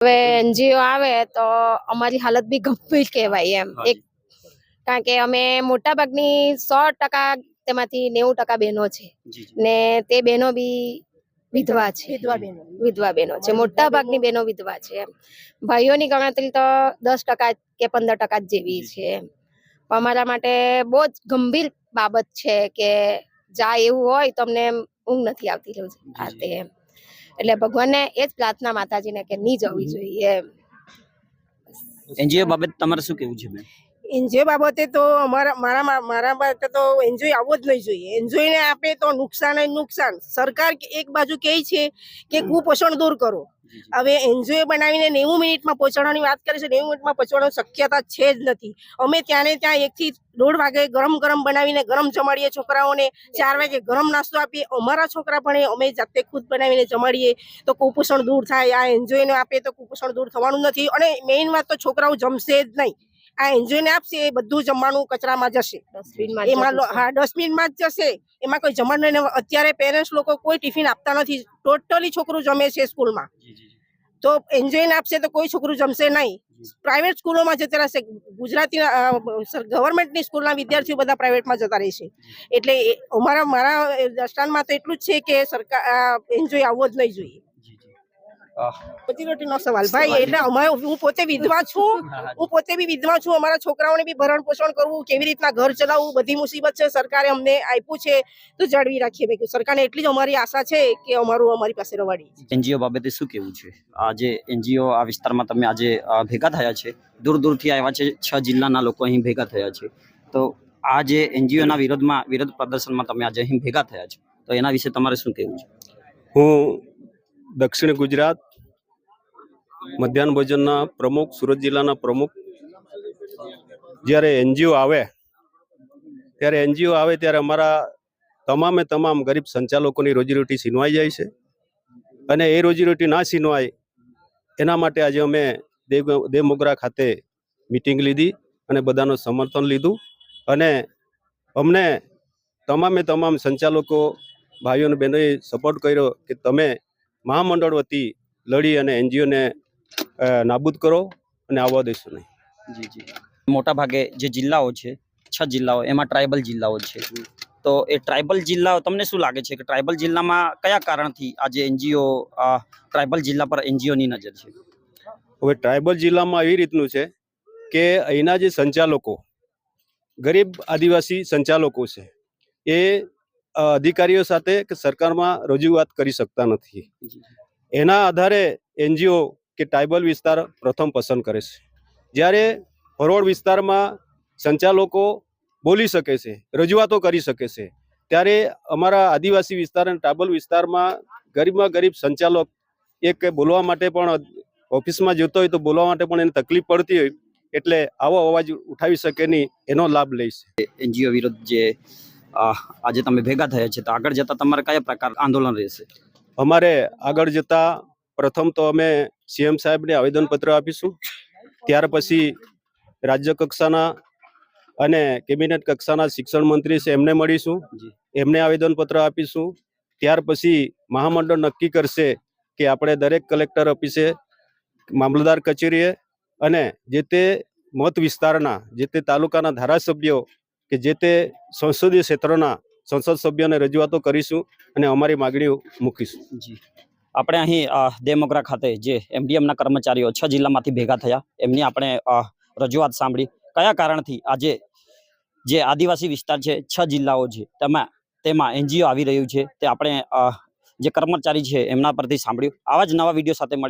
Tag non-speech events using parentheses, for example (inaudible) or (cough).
હવે એનજીઓ આવે તો અમારી હાલત બી ગંભીર કહેવાય એમ. એક કારણ કે અમે મોટા ભાગની સો ટકા તેમાંથી નેવું ટકા બહેનો છે. ને તે બહેનો બી વિધવા છે. વિધવા બહેનો. વિધવા બહેનો છે. મોટા ભાગની બહેનો વિધવા છે એમ. ભાઈઓની ગણતરી તો દસ ટકા કે પંદર ટકા જ જેવી છે એમ. અમારા માટે બહુ જ ગંભીર બાબત છે કે જા એવું હોય તો અમને ઊંઘ નથી આવતી રાતે એમ. એટલે ભગવાનને એ જ પ્રાર્થના માતાજીને કે નહીં જવી જોઈએ એનજીઓ બાબત તમારે શું કેવું છે બેન? એન્જોય બાબતે તો અમારા મારા મારા બાબતે તો એન્જોય આવવો જ નહીં જોઈએ. એન્જોય ને આપે તો નુકસાન જ નુકસાન. સરકાર એક બાજુ કહે છે કે કુપોષણ દૂર કરો. હવે એનજીઓ બનાવીને નેવું મિનિટમાં પહોંચાડવાની વાત કરે છે, નેવું મિનિટમાં પહોંચવાનું શક્યતા છે જ નથી. અમે ત્યાંને ત્યાં એકથી દોઢ વાગે ગરમ ગરમ બનાવીને ગરમ જમાડીએ છોકરાઓને, ચાર વાગે ગરમ નાસ્તો આપીએ. અમારા છોકરા એ અમે જાતે ખુદ બનાવીને જમાડીએ. તો કુપોષણ દૂર થાય, આ એન્જોયને આપે તો કુપોષણ દૂર થવાનું નથી. અને મેઇન વાત તો છોકરાઓ જમશે જ નહીં. આ એન્જોયને આપશે એ બધું જમવાનું કચરામાં જશે. એમાં હા ડસ્ટબિનમાં જ જશે. એમાં કોઈ જમવાનું નહીં. અત્યારે પેરેન્ટ્સ લોકો કોઈ ટિફિન આપતા નથી. ટોટલી છોકરું જમે છે સ્કૂલમાં. તો એન્જોયને આપશે તો કોઈ છોકરું જમશે નહીં. પ્રાઇવેટ સ્કૂલોમાં જતા રહેશે. ગુજરાતી ગવર્મેન્ટની સ્કૂલના વિદ્યાર્થીઓ બધા પ્રાઇવેટમાં જતા રહેશે એટલે એ- અમારા મારા દ્રષ્ટાંતમાં તો એટલું જ છે કે સરકાર એન્જોય આવવો જ નહીં જોઈએ. રોટીનો સવાલ. ભાઈ એટલે અમારે હું પોતે વિધવા છું? (laughs) હું પોતે બી વિધવા છું. અમારા છોકરાઓને બી ભરણ પોષણ કરવું કેવી રીતના ઘર ચલાવવું બધી મુસીબત છે. સરકારે અમને આપ્યું છે. તો જાળવી રાખીએ. મેં સરકારને એટલી જ અમારી આશા છે કે અમારું અમારી પાસે રવાડી એનજીઓ બાબતે શું કેવું છે? આજે એનજીઓ આ વિસ્તારમાં તમે આજે ભેગા થયા છે. દૂર દૂરથી આવ્યા છે. છ જિલ્લાના લોકો અહીં ભેગા થયા છે. તો આ જે એનજીઓના વિરોધમાં વિરોધ પ્રદર્શનમાં તમે આજે અહીં ભેગા થયા છો. તો એના વિશે તમારે શું કહેવું છે? હું દક્ષિણ ગુજરાત મધ્યાહન ભોજનના પ્રમુખ, સુરત જિલ્લાના પ્રમુખ. જ્યારે એનજીઓ આવે, ત્યારે એનજીઓ આવે ત્યારે અમારા તમામે તમામ ગરીબ સંચાલકોની રોજીરોટી છીનવાઈ જાય છે. અને એ રોજીરોટી ના છીનવાય, એના માટે આજે અમે દેવ દેવમોગરા ખાતે મિટિંગ લીધી અને બધાનું સમર્થન લીધું. અને અમને તમામે તમામ સંચાલકો, ભાઈઓ અને બહેનોએ સપોર્ટ કર્યો કે તમે મહામંડળ વતી લડી અને એનજીઓને નાબૂદ કરો અને આવવા દેશો નહીં. જી જી. મોટા ભાગે જે જિલ્લાઓ છે છ જિલ્લાઓ એમાં ટ્રાઇબલ જિલ્લાઓ છે. તો એ ટ્રાઇબલ જિલ્લાઓ તમને શું લાગે છે કે ટ્રાઇબલ જિલ્લામાં કયા કારણથી આજે એનજીઓ ટ્રાઇબલ જિલ્લા પર એનજીઓની નજર છે? હવે ટ્રાઇબલ જિલ્લામાં એવી રીતનું છે કે અહીંના જે સંચાલકો ગરીબ આદિવાસી સંચાલકો છે એ અધિકારીઓ સાથે કે સરકારમાં રજૂઆત કરી શકતા નથી. એના આધારે એનજીઓ કે ટ્રાઇબલ વિસ્તાર પ્રથમ પસંદ કરે છે. જ્યારે ફરોડ વિસ્તારમાં સંચાલકો બોલી શકે છે રજૂઆતો કરી શકે છે ત્યારે અમારા આદિવાસી વિસ્તાર અને ટ્રાઇબલ વિસ્તારમાં ગરીબમાં ગરીબ સંચાલક એક બોલવા માટે પણ ઓફિસમાં જતો હોય તો બોલવા માટે પણ એને તકલીફ પડતી હોય એટલે આવો અવાજ ઉઠાવી શકે નહીં એનો લાભ લઈશ એનજીઓ વિરુદ્ધ જે આજે તમે ભેગા થયા છે તો આગળ જતા તમારે કયા પ્રકાર આંદોલન રહેશે? અમારે આગળ જતા પ્રથમ તો અમે સીએમ સાહેબને આવેદનપત્ર આપીશું. ત્યાર પછી રાજ્ય કક્ષાના અને કેબિનેટ કક્ષાના શિક્ષણ મંત્રી છે એમને મળીશું. એમને આવેદનપત્ર આપીશું. ત્યાર પછી મહામંડળ નક્કી કરશે કે આપણે દરેક કલેક્ટર ઓફિસે મામલતદાર કચેરીએ અને જે તે મત વિસ્તારના જે તે તાલુકાના ધારાસભ્યો કે જે તે સંસદીય ક્ષેત્રના સંસદ સભ્યોને રજૂઆતો કરીશું અને અમારી માગણીઓ મૂકીશું. જી. આપણે અહીં દેમોગરા ખાતે જે એમડીએમના કર્મચારીઓ છ જિલ્લામાંથી ભેગા થયા, એમની આપણે રજૂઆત સાંભળી. કયા કારણથી આજે જે આદિવાસી વિસ્તાર છે, છ જિલ્લાઓ છે, તેમાં તેમાં એનજીઓ આવી રહ્યું છે, તે આપણે જે કર્મચારી છે, એમના પરથી સાંભળ્યું. આવા જ નવા વીડિયો સાથે મળી